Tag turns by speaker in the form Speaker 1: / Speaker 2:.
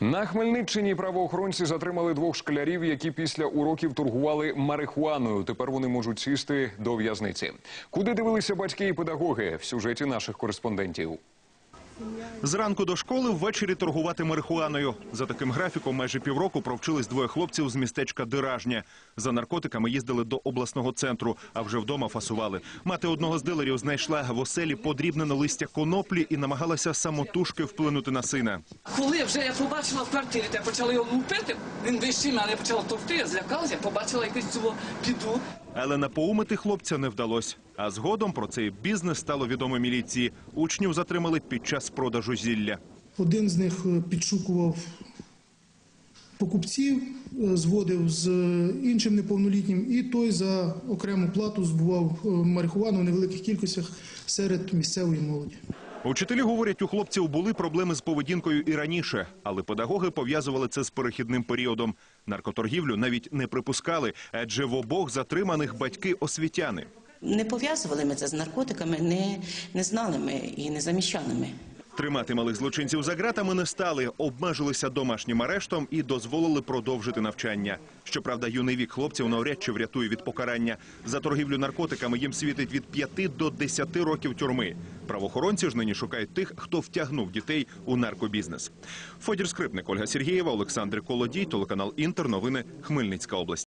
Speaker 1: На Хмельниччині правоохоронці затримали двох школярів, які після уроків торгували марихуаною. Тепер вони можуть сісти до в'язниці. Куди дивилися батьки і педагоги в сюжеті наших кореспондентів.
Speaker 2: Зранку до школи ввечері торгувати марихуаною. За таким графіком майже півроку провчились двоє хлопців з містечка Диражнє. За наркотиками їздили до обласного центру, а вже вдома фасували. Мати одного з дилерів знайшла в оселі подрібнене листя коноплі і намагалася самотужки вплинути на сина.
Speaker 3: Коли вже я побачила в квартирі, та почали його лупити, він вищий мене, почала товкти, я злякалася, побачила якусь цю піду.
Speaker 2: Але напоумити хлопця не вдалося. А згодом про цей бізнес стало відомо міліції. Учнів затримали під час продажу зілля.
Speaker 4: Один з них е, підшукував покупців, е, зводив з іншим неповнолітнім, і той за окрему плату збував е, марихуану в невеликих кількостях серед місцевої молоді.
Speaker 2: Учителі говорять, у хлопців були проблеми з поведінкою і раніше, але педагоги пов'язували це з перехідним періодом. Наркоторгівлю навіть не припускали, адже в обох затриманих батьки освітяни.
Speaker 5: Не пов'язували ми це з наркотиками, не, не знали ми і не заміщали ми.
Speaker 2: Тримати малих злочинців за ґратами не стали, обмежилися домашнім арештом і дозволили продовжити навчання. Щоправда, юний вік хлопців навряд чи врятує від покарання. За торгівлю наркотиками їм світить від 5 до 10 років тюрми. Правоохоронці ж нині шукають тих, хто втягнув дітей у наркобізнес. Федір Скрипник, Ольга Сергієва, Олександр Колодій, телеканал Інтер. Новини Хмельницька область.